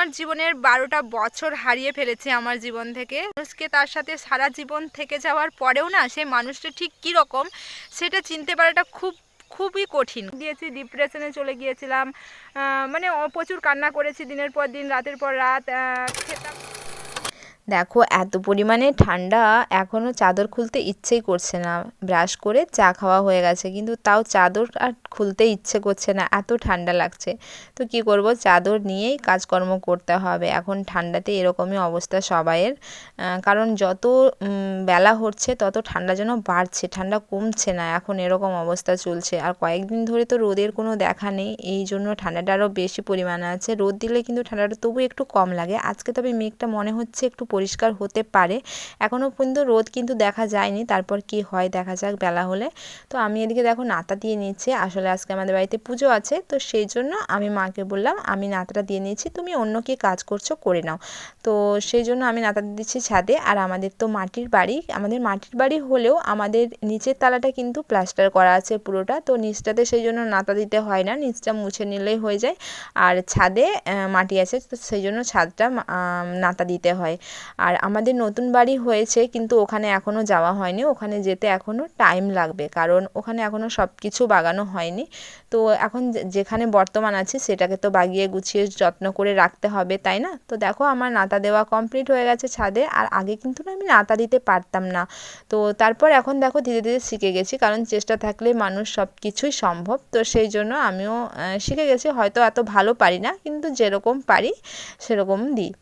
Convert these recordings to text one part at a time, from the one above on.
আমার জীবনের বারোটা বছর হারিয়ে ফেলেছে আমার জীবন থেকে। মানুষকে তার সাথে সারা জীবন থেকে যাওয়ার পরেও না সেই মানুষটা ঠিক কীরকম সেটা চিনতে পারাটা খুব, খুবই কঠিন। দিয়েছি ডিপ্রেশনে চলে গিয়েছিলাম। মানে প্রচুর কান্না করেছি দিনের পর দিন, রাতের পর রাত। খেতাম। দেখো, এত পরিমাণে ঠান্ডা এখনও চাদর খুলতে ইচ্ছেই করছে না। ব্রাশ করে চা খাওয়া হয়ে গেছে, কিন্তু তাও চাদর আর খুলতে ইচ্ছে করছে না, এত ঠান্ডা লাগছে। তো কি করব, চাদর নিয়েই কাজকর্ম করতে হবে। এখন ঠান্ডাতে এরকমই অবস্থা সবাইয়ের। কারণ যত বেলা হচ্ছে, তত ঠান্ডা যেন বাড়ছে, ঠান্ডা কমছে না, এখন এরকম অবস্থা চলছে। আর কয়েকদিন ধরে তো রোদের কোনো দেখা নেই, এই জন্য ঠান্ডাটা আরও বেশি পরিমাণে আছে। রোদ দিলে কিন্তু ঠান্ডাটা তবু একটু কম লাগে। আজকে তবে মেঘটা মনে হচ্ছে একটু পরিষ্কার হতে পারে। এখনও পর্যন্ত রোদ কিন্তু দেখা যায়নি, তারপর কি হয় দেখা যাক, বেলা হলে। তো আমি এদিকে দেখো নাতা দিয়ে নিচ্ছি আসলে আজকে আমাদের বাড়িতে পুজো আছে, তো সেই জন্য আমি মাকে বললাম, আমি নাতাটা দিয়ে নিয়েছি, তুমি অন্য কি কাজ করছ করে নাও। তো সেই জন্য আমি নাতা দিচ্ছি ছাদে, আর আমাদের তো মাটির বাড়ি, আমাদের মাটির বাড়ি হলেও আমাদের নিচের তালাটা কিন্তু প্লাস্টার করা আছে পুরোটা, তো নিচটাতে সেই জন্য নাতা দিতে হয় না, নিচটা মুছে নিলেই হয়ে যায়। আর ছাদে মাটি আছে, তো সেই জন্য ছাদটা নাতা দিতে হয়। আর আমাদের নতুন বাড়ি হয়েছে, কিন্তু ওখানে এখনও যাওয়া হয়নি। ওখানে যেতে এখনও টাইম লাগবে, কারণ ওখানে এখনও সব কিছু বাগানো হয়নি। তো এখন যেখানে বর্তমান আছে, সেটাকে তো বাগিয়ে গুছিয়ে যত্ন করে রাখতে হবে, তাই না? তো দেখো, আমার নাতা দেওয়া কমপ্লিট হয়ে গেছে ছাদে, আর আগে কিন্তু না আমি নাতা দিতে পারতাম না। তো তারপর এখন দেখো, ধীরে ধীরে শিখে গেছি, কারণ চেষ্টা থাকলে মানুষ সব কিছুই সম্ভব। তো সেই জন্য আমিও শিখে গেছি, হয়তো এত ভালো পারি না, কিন্তু যেরকম পারি, সেরকম দিই।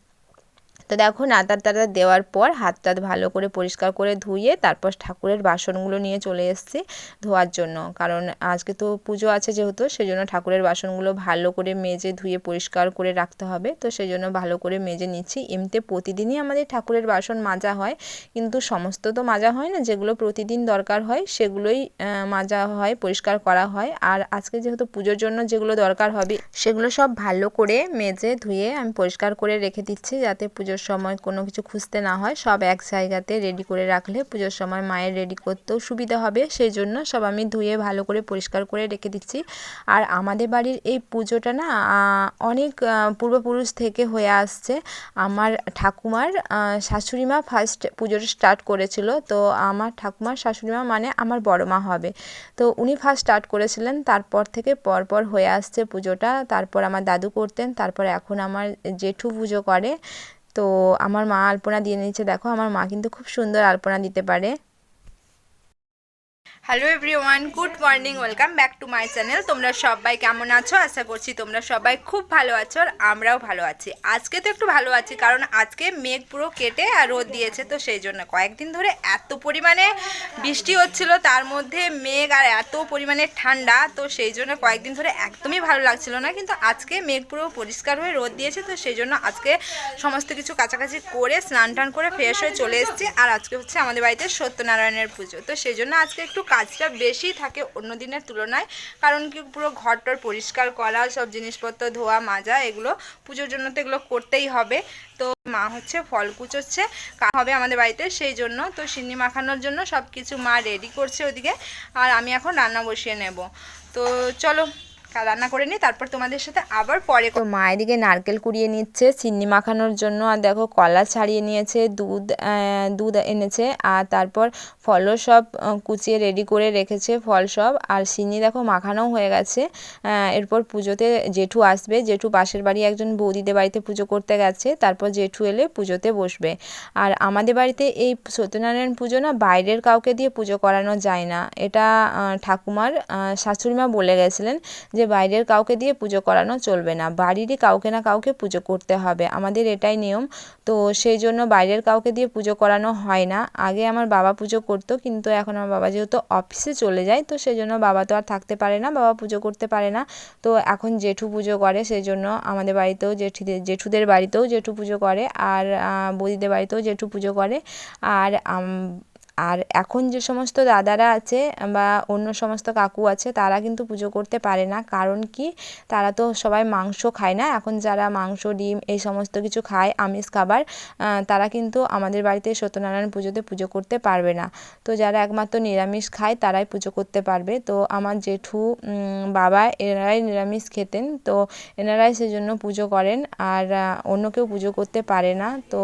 তো দেখো নাতার তাতা দেওয়ার পর হাত টাত ভালো করে পরিষ্কার করে ধুয়ে তারপর ঠাকুরের বাসনগুলো নিয়ে চলে এসেছি ধোয়ার জন্য। কারণ আজকে তো পুজো আছে যেহেতু সেই জন্য ঠাকুরের বাসনগুলো ভালো করে মেজে ধুয়ে পরিষ্কার করে রাখতে হবে। তো সেই জন্য ভালো করে মেজে নিচ্ছি। এমনিতে প্রতিদিনই আমাদের ঠাকুরের বাসন মাজা হয়, কিন্তু সমস্ত তো মাজা হয় না, যেগুলো প্রতিদিন দরকার হয় সেগুলোই মাজা হয়, পরিষ্কার করা হয়। আর আজকে যেহেতু পুজোর জন্য যেগুলো দরকার হবে, সেগুলো সব ভালো করে মেজে ধুয়ে আমি পরিষ্কার করে রেখে দিচ্ছি যাতে পুজোর সময় কোনো কিছু খুঁজতে না হয় সব এক জায়গাতে রেডি করে রাখলে পুজোর সময় মায়ের রেডি করতেও সুবিধা হবে। সেই জন্য সব আমি ধুয়ে ভালো করে পরিষ্কার করে রেখে দিচ্ছি। আর আমাদের বাড়ির এই পুজোটা না অনেক পূর্বপুরুষ থেকে হয়ে আসছে। আমার ঠাকুমার আহ, শাশুড়ি মা ফার্স্ট পুজোটা স্টার্ট করেছিল। তো আমার ঠাকুমার শাশুড়ি মা মানে আমার বড় মা হবে। তো উনি ফার্স্ট স্টার্ট করেছিলেন তারপর থেকে পরপর হয়ে আসছে পুজোটা। তারপর আমার দাদু করতেন তারপর এখন আমার জেঠু পুজো করে। তো আমার মা আলপনা দিয়ে নিচ্ছে দেখো, আমার মা কিন্তু খুব সুন্দর আলপনা দিতে পারে। Hello everyone good morning welcome back to my channel তোমরা সবাই কেমন আছো? আশা করছি তোমরা সবাই খুব ভালো আছো আর আমরাও ভালো আছি। আজকে তো একটু ভালো আছি, কারণ আজকে মেঘ পুরো কেটে আর রোদ দিয়েছে, তো সেই জন্য কয়েকদিন ধরে এত পরিমাণে বৃষ্টি হচ্ছিল, তার মধ্যে মেঘ আর এত পরিমাণে ঠান্ডা, তো সেই জন্য কয়েকদিন ধরে একদমই ভালো লাগছিল না, কিন্তু আজকে মেঘ পুরো পরিষ্কার হয়ে রোদ দিয়েছে, তো সেই জন্য আজকে সমস্ত কিছু কাছাকাছি করে স্নান টান করে ফ্রেশ হয়ে চলে এসেছি। আর আজকে হচ্ছে আমাদের বাড়িতে সত্যনারায়ণের পুজো, তো সেই জন্য আজকে একটু কাজটা বেশি থাকে অন্য দিনের তুলনায়, কারণ কি পুরো ঘরটর পরিষ্কার করা, সব জিনিসপত্র ধোয়া, মাজা, এগুলো পুজোর জন্য তো এগুলো করতেই হবে। তো মা হচ্ছে ফল কুচোচ্ছে হবে আমাদের বাড়িতে সেই জন্য। তো সিন্নি মাখানোর জন্য সব কিছু মা রেডি করছে ওদিকে, আর আমি এখন রান্না বসিয়ে নেব। তো চলো রান্না করে নিই, তারপর তোমাদের সাথে আবার পরে তো মা এদিকে নারকেল কুড়িয়ে নিচ্ছে চিনি মাখানোর জন্য, আর দেখো কলা ছাড়িয়ে নিয়েছে, দুধ দুধ এনেছে, আর তারপর ফলও সব কুচিয়ে রেডি করে রেখেছে ফল সব, আর চিনি দেখো মাখানোও হয়ে গেছে এরপর পুজোতে জেঠু আসবে, জেঠু পাশের বাড়ি একজন বৌদিদের বাড়িতে পুজো করতে গেছে, তারপর জেঠু এলে পুজোতে বসবে, আর আমাদের বাড়িতে এই সত্যনারায়ণ পুজো না বাইরের কাউকে দিয়ে পুজো করানো যায় না, এটা ঠাকুমার শাশুড়িমা বলে গেছিলেন যে বাইরের কাউকে দিয়ে পুজো করানো চলবে না। বাড়িরই কাউকে না কাউকে পুজো করতে হবে। আমাদের এটাই নিয়ম। তো সেই জন্য বাইরের কাউকে দিয়ে পুজো করানো হয় না। আগে আমার বাবা পুজো করতো, কিন্তু এখন আমার বাবা যেহেতু অফিসে চলে যায়, তো সেই জন্য বাবা তো আর থাকতে পারে না, বাবা পুজো করতে পারে না। তো এখন জেঠু পুজো করে, সেই জন্য আমাদের বাড়িতেও জেঠিদের, জেঠুদের বাড়িতেও জেঠু পুজো করে, আর বৌদিদের বাড়িতেও জেঠু পুজো করে। আর আর এখন যে সমস্ত দাদারা আছে বা অন্য সমস্ত কাকু আছে, তারা কিন্তু পুজো করতে পারে না। কারণ কি? তারা তো সবাই মাংস খায় না। এখন যারা মাংস, ডিম এই সমস্ত কিছু খায়, আমিষ খাবার তারা কিন্তু আমাদের বাড়িতে সত্যনারায়ণ পুজোতে পুজো করতে পারবে না। তো যারা একমাত্র নিরামিষ খায়, তারাই পুজো করতে পারবে। তো আমার জেঠু বাবা এনারাই নিরামিষ খেতেন। তো এনারাই সেজন্য পুজো করেন। আর অন্য কেউ পুজো করতে পারে না। তো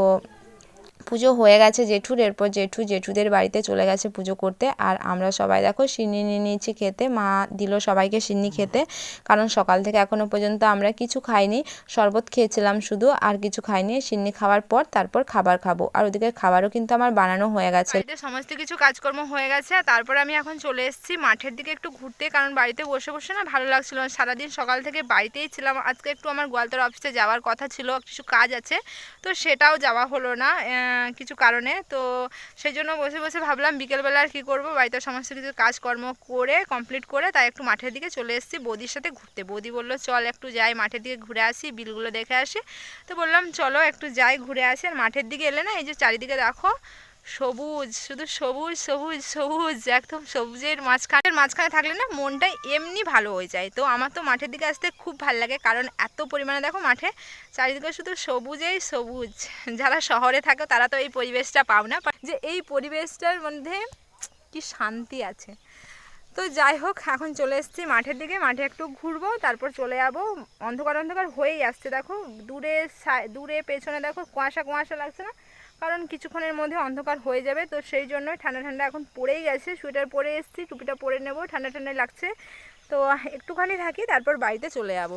পুজো হয়ে গেছে জেঠুর, এরপর জেঠু জেঠুদের বাড়িতে চলে গেছে পুজো করতে। আর আমরা সবাই দেখো সিন্নি নিয়ে নিয়েছি খেতে, মা দিল সবাইকে সিন্নি খেতে। কারণ সকাল থেকে এখনও পর্যন্ত আমরা কিছু খাইনি, শরবত খেয়েছিলাম শুধু আর কিছু খাইনি, সিন্নি খাওয়ার পর তারপর খাবার খাব। আর ওদিকে খাবারও কিন্তু আমার বানানো হয়ে গেছে। সমস্ত কিছু কাজকর্ম হয়ে গেছে, তারপর আমি এখন চলে এসেছি মাঠের দিকে একটু ঘুরতে, কারণ বাড়িতে বসে বসে না ভালো লাগছিল। সারাদিন সকাল থেকে বাড়িতেই ছিলাম, আজকে একটু আমার গোয়ালতর অফিসে যাওয়ার কথা ছিল, কিছু কাজ আছে, তো সেটাও যাওয়া হলো না। কিছু কারণে। তো সেই জন্য বসে বসে ভাবলাম বিকেলবেলা আর কী করব? বাড়িতে সমস্ত কিছু কাজকর্ম করে কমপ্লিট করে তাই একটু মাঠের দিকে চলে এসেছি, বৌদির সাথে ঘুরতে। বৌদি বলল, চল একটু যাই মাঠের দিকে ঘুরে আসি, বিলগুলো দেখে আসি। তো বললাম, চলো একটু যাই ঘুরে আসি। আর মাঠের দিকে এলে না, এই যে চারিদিকে দেখো সবুজ, শুধু সবুজ সবুজ সবুজ, একদম সবুজের মাঝখানের, মাঝখানে থাকলে না মনটা এমনি ভালো হয়ে যায়। তো আমার তো মাঠের দিকে আসতে খুব ভালো লাগে, কারণ এত পরিমাণে দেখো মাঠে চারিদিকে শুধু সবুজেই সবুজ। যারা শহরে থাকে তারা তো এই পরিবেশটা পাও না যে এই পরিবেশটার মধ্যে কি শান্তি আছে। তো যাই হোক, এখন চলে এসেছি মাঠের দিকে, মাঠে একটু ঘুরবো, তারপর চলে যাব। অন্ধকার অন্ধকার হয়েই আসছে, দেখো। দূরে দূরে পেছনে দেখো, কুয়াশা কুয়াশা লাগছে না? কারণ কিছুক্ষণের মধ্যে অন্ধকার হয়ে যাবে, তো সেই জন্যই ঠান্ডা ঠান্ডা এখন পড়েই গেছে। সোয়েটার পরে এসেছি, টুপিটা পরে নেব, ঠান্ডা ঠান্ডা লাগছে। তো একটুখানি থাকি, তারপর বাড়িতে চলে যাব।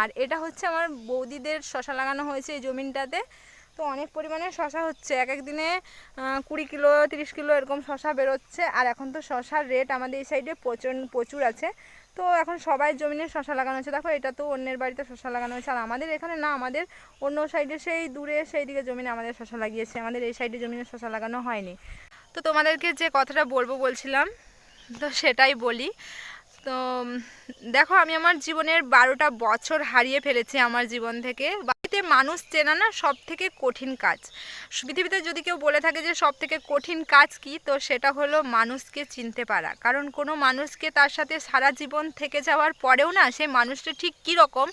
আর এটা হচ্ছে আমার বৌদিদের শশা লাগানো হয়েছে এই জমিনটাতে। তো অনেক পরিমাণে শশা হচ্ছে। এক এক দিনে কুড়ি কিলো, তিরিশ কিলো এরকম শশা বেরোচ্ছে। আর এখন তো শশার রেট আমাদের এই সাইডে প্রচুর প্রচুর আছে। তো এখন সবাই জমিনে শশা লাগানো হয়েছে। দেখো, এটা তো অন্যের বাড়িতে শশা লাগানো হয়েছে। আর আমাদের এখানে না, আমাদের অন্য সাইডে সেই দূরে সেই দিকে জমিনে আমাদের শশা লাগিয়েছে। আমাদের এই সাইডে জমিনে শশা লাগানো হয়নি। তো তোমাদেরকে যে কথাটা বলব বলছিলাম, তো সেটাই বলি। তো দেখো, আমি আমার জীবনের বারোটা বছর হারিয়ে ফেলেছি আমার জীবন থেকে। বাড়িতে মানুষ চেনা না সব থেকে কঠিন কাজ। পৃথিবীতে যদি কেউ বলে থাকে যে সব থেকে কঠিন কাজ কি, তো সেটা হলো মানুষকে চিনতে পারা। কারণ কোনো মানুষকে তার সাথে সারা জীবন থেকে যাওয়ার পরেও না সেই মানুষটা ঠিক কী রকম,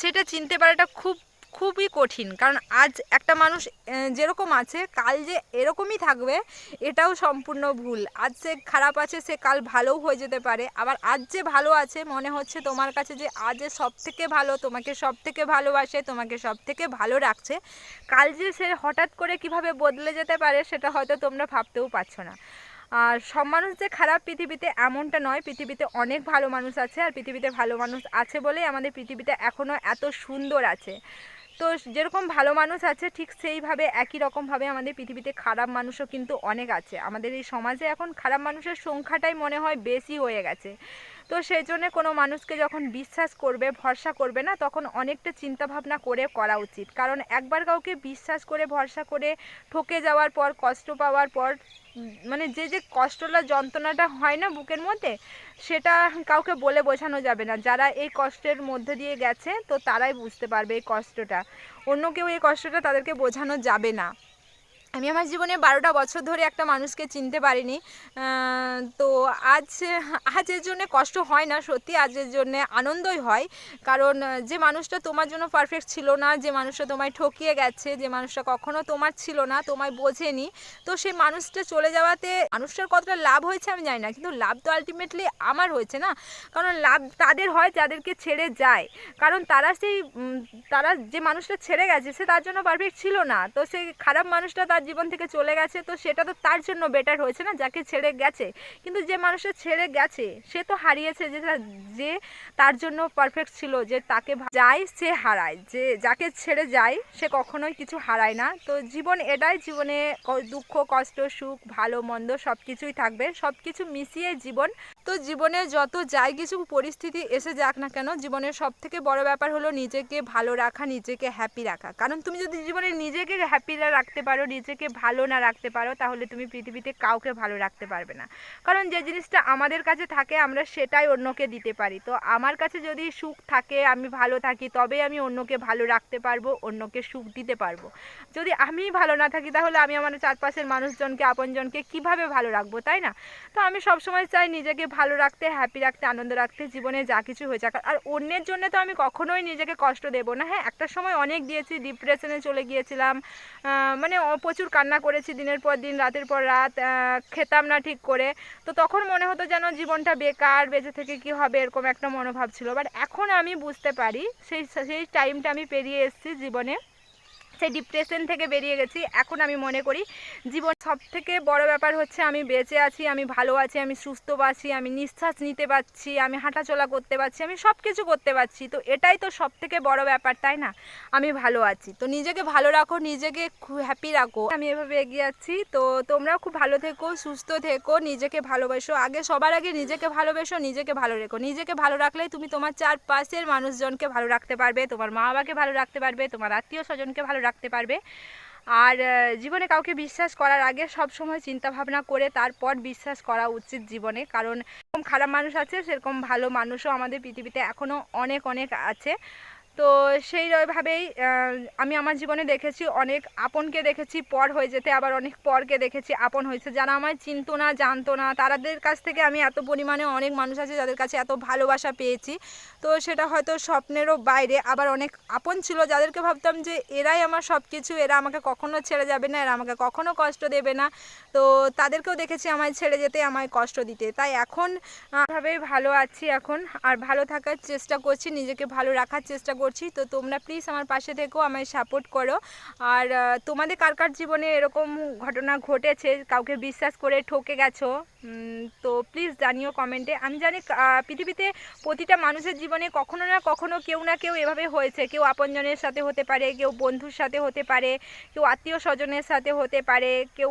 সেটা চিনতে পারাটা খুব খুবই কঠিন। কারণ আজ একটা মানুষ যেরকম আছে, কাল যে এরকমই থাকবে, এটাও সম্পূর্ণ ভুল। আজ সে খারাপ আছে, সে কাল ভালোও হয়ে যেতে পারে। আবার আজ যে ভালো আছে, মনে হচ্ছে তোমার কাছে যে আজ সব থেকে ভালো, তোমাকে সব থেকে ভালোবাসে, তোমাকে সব থেকে ভালো রাখছে। কাল যে সে হঠাৎ করে কীভাবে বদলে যেতে পারে, সেটা হয়তো তোমরা ভাবতেও পারছ না। আর সব মানুষ যে খারাপ, পৃথিবীতে এমনটা নয়। পৃথিবীতে অনেক ভালো মানুষ আছে, আর পৃথিবীতে ভালো মানুষ আছে বলেই আমাদের পৃথিবীটা এখনও এত সুন্দর আছে। তো যেরকম ভালো মানুষ আছে, ঠিক সেইভাবে একই রকমভাবে আমাদের পৃথিবীতে খারাপ মানুষও কিন্তু অনেক আছে। আমাদের এই সমাজে এখন খারাপ মানুষের সংখ্যাটাই মনে হয় বেশি হয়ে গেছে। তো সেই জন্য কোনো মানুষকে যখন বিশ্বাস করবে, ভরসা করবে না, তখন অনেকটা চিন্তা ভাবনা করে করা উচিত। কারণ একবার কাউকে বিশ্বাস করে, ভরসা করে ঠকে যাওয়ার পর, কষ্ট পাওয়ার পর মানে যে যে কষ্টটা যন্ত্রণাটা হয় না বুকের মধ্যে, সেটা কাউকে বলে বোঝানো যাবে না। যারা এই কষ্টের মধ্যে দিয়ে গেছে, তো তারাই বুঝতে পারবে এই কষ্টটা। অন্য কেউ এই কষ্টটা তাদেরকে বোঝানো যাবে না। আমি আমার জীবনে বারোটা বছর ধরে একটা মানুষকে চিনতে পারিনি তো আজ আজ এর জন্যে কষ্ট হয় না, সত্যি আজের জন্যে আনন্দই হয়। কারণ, যে মানুষটা তোমার জন্য পারফেক্ট ছিল না, যে মানুষটা তোমায় ঠকিয়ে গেছে, যে মানুষটা কখনো তোমার ছিল না, তোমায় বোঝেনি, তো সেই মানুষটা চলে যাওয়াতে মানুষটার কতটা লাভ হয়েছে আমি জানি না, কিন্তু লাভ তো আলটিমেটলি আমার হয়েছে না। কারণ লাভ তাদের হয়, যাদেরকে ছেড়ে যায়। কারণ তারা সেই তারা যে মানুষটা ছেড়ে গেছে, সে তার জন্য পারফেক্ট ছিল না। তো সেই খারাপ মানুষটা তার জীবন থেকে চলে গেছে, তো সেটা তো তার জন্য বেটার হয়েছে না? যাকে ছেড়ে গেছে। কিন্তু যে মানুষটা ছেড়ে গেছে, সে তো হারিয়েছে যে যে তার জন্য পারফেক্ট ছিল, যে তাকে যায় সে হারায়। যে যাকে ছেড়ে যায়, সে কখনোই কিছু হারায় না। তো জীবন এটাই, জীবনে দুঃখ, কষ্ট, সুখ, ভালো, মন্দ সব কিছুই থাকবে। সব কিছু মিশিয়ে জীবন তো জীবনে যত যাই কিছু পরিস্থিতি এসে যাক না কেন, জীবনের সব থেকে বড় ব্যাপার হলো নিজেকে ভালো রাখা, নিজেকে হ্যাপি রাখা। কারণ তুমি যদি জীবনে নিজেকে হ্যাপি না রাখতে পারো, নিজেকে ভালো না রাখতে পারো, তাহলে তুমি পৃথিবীতে কাউকে ভালো রাখতে পারবে না। কারণ যে জিনিসটা আমাদের কাছে থাকে, আমরা সেটাই অন্যকে দিতে পারি। তো আমার কাছে যদি সুখ থাকে, আমি ভালো থাকি, তবে আমি অন্যকে ভালো রাখতে পারব, অন্যকে সুখ দিতে পারব। যদি আমি ভালো না থাকি, তাহলে আমি আমার চারপাশের মানুষজনকে, আপনজনকে কীভাবে ভালো রাখব, তাই না? তো আমি সবসময় চাই নিজেকে ভালো রাখতে হ্যাপি রাখতে, আনন্দ রাখতে, জীবনে যা কিছু হয়ে যাক আর অন্যের জন্য তো আমি কখনোই নিজেকে কষ্ট দেবো না। হ্যাঁ একটা সময় অনেক দিয়েছি ডিপ্রেশনে চলে গিয়েছিলাম। মানে প্রচুর কান্না করেছি দিনের পর দিন, রাতের পর রাত খেতাম না ঠিক করে। তো তখন মনে হতো যেন জীবনটা বেকার, বেঁচে থেকে কি হবে এরকম একটা মনোভাব ছিল। বাট এখন আমি বুঝতে পারি, সেই সেই টাইমটা আমি পেরিয়ে এসেছি জীবনে। সেই ডিপ্রেশন থেকে বেরিয়ে গেছি। এখন আমি মনে করি, জীবন সব থেকে বড় ব্যাপার হচ্ছে আমি বেঁচে আছি, আমি ভালো আছি, আমি সুস্থ আছি, আমি নিঃশ্বাস নিতে পারছি, আমি হাঁটাচলা করতে পারছি, আমি সব কিছু করতে পারছি। তো এটাই তো সব থেকে বড় ব্যাপার, তাই না? আমি ভালো আছি। তো নিজেকে ভালো রাখো, নিজেকে হ্যাপি রাখো। আমি এভাবে এগিয়ে যাচ্ছি তো তোমরাও খুব ভালো থেকো, সুস্থ থেকো, নিজেকে ভালোবাসো। আগে সবার আগে নিজেকে ভালোবেসো, নিজেকে ভালো রেখো। নিজেকে ভালো রাখলে তুমি তোমার চারপাশের মানুষজনকে ভালো রাখতে পারবে, তোমার মা বাবাকে ভালো রাখতে পারবে, তোমার আত্মীয় স্বজনকে ভালো রাখতে পারবে। আর জীবনে কাউকে বিশ্বাস করার আগে সব সময় চিন্তা ভাবনা করে তারপর বিশ্বাস করা উচিত জীবনে। কারণ খারাপ মানুষ আছে, সেরকম ভালো মানুষও আমাদের পৃথিবীতে এখনও অনেক অনেক আছে। তো সেইভাবেই আমি আমার জীবনে দেখেছি অনেক আপনকে দেখেছি, পর হয়ে যেতে আবার অনেক পরকে দেখেছি, আপন হয়েছে। যারা আমায় চিনতো না, জানতো না তাদের কাছ থেকে আমি এত পরিমাণে অনেক মানুষ আছে যাদের কাছে এত ভালোবাসা পেয়েছি। তো সেটা হয়তো স্বপ্নেরও বাইরে, আবার অনেক আপন ছিল যাদেরকে ভাবতাম যে এরাই আমার সব কিছু এরা আমাকে কখনো ছেড়ে যাবে না, এরা আমাকে কখনো কষ্ট দেবে না। তো তাদেরকেও দেখেছি আমায় ছেড়ে যেতে, আমায় কষ্ট দিতে। তাই এখন ভাবেই ভালো আছি এখন, আর ভালো থাকার চেষ্টা করছি, নিজেকে ভালো রাখার চেষ্টা করছি। তো তোমরা প্লিজ আমার পাশে থেকো, আমায় সাপোর্ট করো। আর তোমাদের কার কার জীবনে এরকম ঘটনা ঘটেছে? কাউকে বিশ্বাস করে ঠকে গেছো? তো প্লিজ জানিও কমেন্টে আমি জানি পৃথিবীতে প্রতিটা মানুষের জীবনে কখনো না কখনো কেউ না কেউ এভাবে হয়েছে। কেউ আপনজনের সাথে হতে পারে, কেউ বন্ধুর সাথে হতে পারে, কেউ আত্মীয় স্বজনের সাথে হতে পারে, কেউ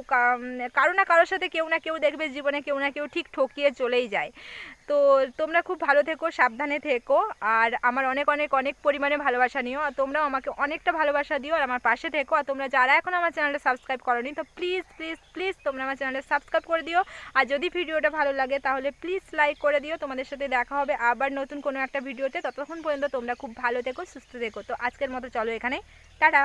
কারও না কারোর সাথে কেউ না কেউ দেখবে, জীবনে কেউ না কেউ ঠিক ঠকিয়ে চলেই যায়। তো তোমরা খুব ভালো থেকো, সাবধানে থেকো। আর আমার অনেক অনেক অনেক পরিমাণে ভালোবাসা নিও। আর তোমরাও আমাকে অনেকটা ভালোবাসা দিও আর আমার পাশে থেকো। আর তোমরা যারা এখন আমার চ্যানেলটা সাবস্ক্রাইব করোনি, তো প্লিজ প্লিজ প্লিজ তোমরা আমার চ্যানেলটা সাবস্ক্রাইব করে দিও। আর যদি ভিডিওটা ভালো লাগে তাহলে প্লিজ লাইক করে দিও। তোমাদের সাথে দেখা হবে আবার নতুন কোনো একটা ভিডিওতে। ততক্ষণ পর্যন্ত তোমরা খুব ভালো থেকো, সুস্থ থেকো। তো আজকের মতো চলো এখানে টাটা!